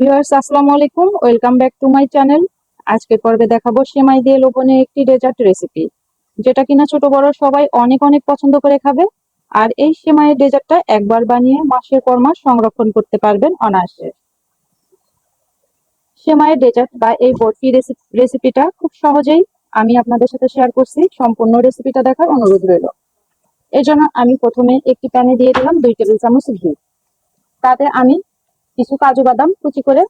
Viewers, আসসালামু আলাইকুম। Welcome back to my channel. আজকের পর্বে দেখাবো সেমাই দিয়ে লোবনের একটি ডেজার্ট রেসিপি, যেটা কিনা ছোট বড় সবাই অনেক অনেক পছন্দ করে খাবে। আর এই সেমাইয়ের ডেজার্টটা একবার বানিয়ে মাসের পর মাস সংরক্ষণ করতে পারবেন অনায়াসে। সেমাইয়ের ডেজার্ট বা এই বরফি রেসিপিটা খুব সহজেই আমি আপনাদের সাথে শেয়ার করছি। সম্পূর্ণ রেসিপিটা দেখার অনুরোধ রইল। এই জন্য আমি প্রথমে একটি প্যানে দিয়ে দিলাম দুই টেবিল চামচ ঘি। তাতে আমি কিছু কাজু বাদাম কুচি করে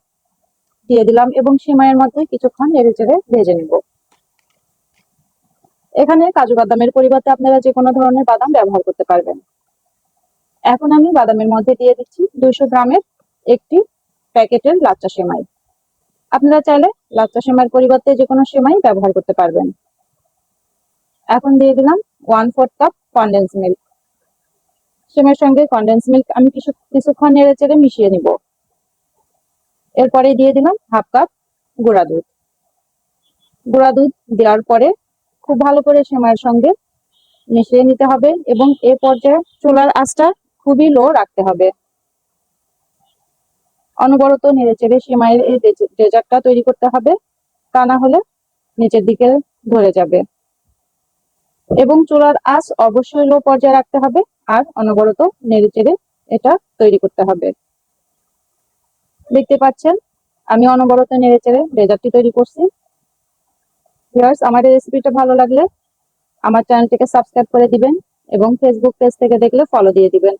দিয়ে দিলাম এবং সিমাইয়ের মধ্যে কিছুক্ষণ নেড়ে চেড়ে ভেজে নিব। এখানে কাজু বাদামের পরিবর্তে আপনারা যে কোনো ধরনের বাদাম ব্যবহার করতে পারবেন। এখন আমি বাদামের মধ্যে দিয়ে দিচ্ছি দুইশো গ্রামের একটি প্যাকেটের লাচ্চা সেমাই। আপনারা চাইলে লাচ্চা সেমাইয়ের পরিবর্তে যে কোনো সেমাই ব্যবহার করতে পারবেন। এখন দিয়ে দিলাম one fourth cup condense milk সেমের সঙ্গে কন্ডেন্স মিল্ক আমি কিছু কিছুক্ষণ নেড়ে চেড়ে মিশিয়ে নিব। এরপরে দিয়ে দিলাম হাফ কাপ গুঁড়া দুধ। গুঁড়া দুধ দেওয়ার পরে খুব ভালো করে সেমাইয়ের সঙ্গে মিশিয়ে নিতে হবে এবং এ পর্যায়ে চুলার আঁচটা খুবই লো রাখতে হবে। অনবরত নেড়ে চেড়ে সেমাইয়ের এই ডেজার্টটা তৈরি করতে হবে, তা না হলে নিচের দিকে ধরে যাবে। এবং চুলার আঁচ অবশ্যই লো পর্যায়ে রাখতে হবে আর অনবরত নেড়ে চেড়ে এটা তৈরি করতে হবে। দেখতে পাচ্ছেন? আমি অনবরত নেড়ে চেড়ে ডেজার্টটি তৈরি করছি। ভিউয়ার্স আমার এই রেসিপিটা ভালো লাগলে আমার চ্যানেলটিকে সাবস্ক্রাইব করে দিবেন এবং ফেসবুক পেজ থেকে দেখলে ফলো দিয়ে দিবেন।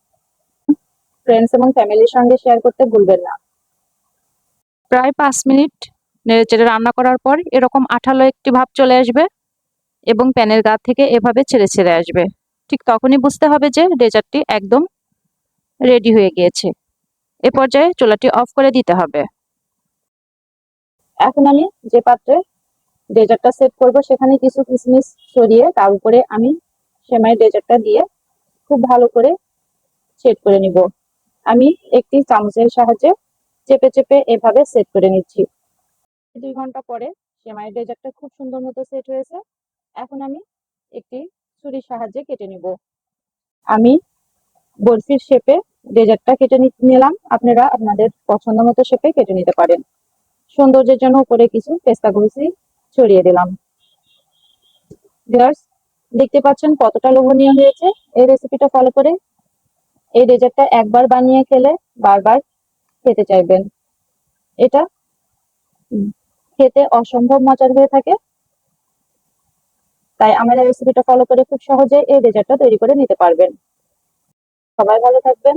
ফ্রেন্ডস এবং ফ্যামিলির সঙ্গে শেয়ার করতে ভুলবেন না। প্রায় পাঁচ মিনিট নেড়েচেড়ে রান্না করার পর এরকম আঠালো একটি ভাব চলে আসবে এবং প্যানের গা থেকে এভাবে ছেড়ে ছেড়ে আসবে। ঠিক তখনই বুঝতে হবে যে ডেজার্টটি একদম রেডি হয়ে গিয়েছে। এ পর্যায়ে চুলাটি অফ করে দিতে হবে। এখন আমি যে পাত্রে ডেজার্টটা সেট করব, সেখানে কিছু কিশমিশ সরিয়ে তার উপরে আমি সেমাই ডেজার্টটা দিয়ে খুব ভালো করে সেট করে নিব। আমি একটি চামচের সাহায্যে চেপে চেপে এভাবে সেট করে নিচ্ছি। দুই ঘণ্টা পরে সেমাই ডেজার্টটা খুব সুন্দর মতো সেট হয়েছে। এখন আমি একটি ছুরির সাহায্যে কেটে নিব। আমি বরফির শেপে ডেজার্টটা কেটে নিলাম। আপনারা আপনাদের পছন্দ মতো শেপে কেটে নিতে পারেন। সৌন্দর্যের জন্য উপরে কিছু পেস্তা ঘুষি ছড়িয়ে দিলাম। দেখতে পাচ্ছেন কতটা লোভনীয় হয়েছে এই রেসিপিটা ফলো করে। এই ডেজার্টটা একবার বানিয়ে খেলে বারবার খেতে চাইবেন। এটা খেতে অসম্ভব মজার হয়ে থাকে। তাই আমাদের রেসিপিটা ফলো করে খুব সহজে এই ডেজার্টটা তৈরি করে নিতে পারবেন। সবাই ভালো থাকবেন।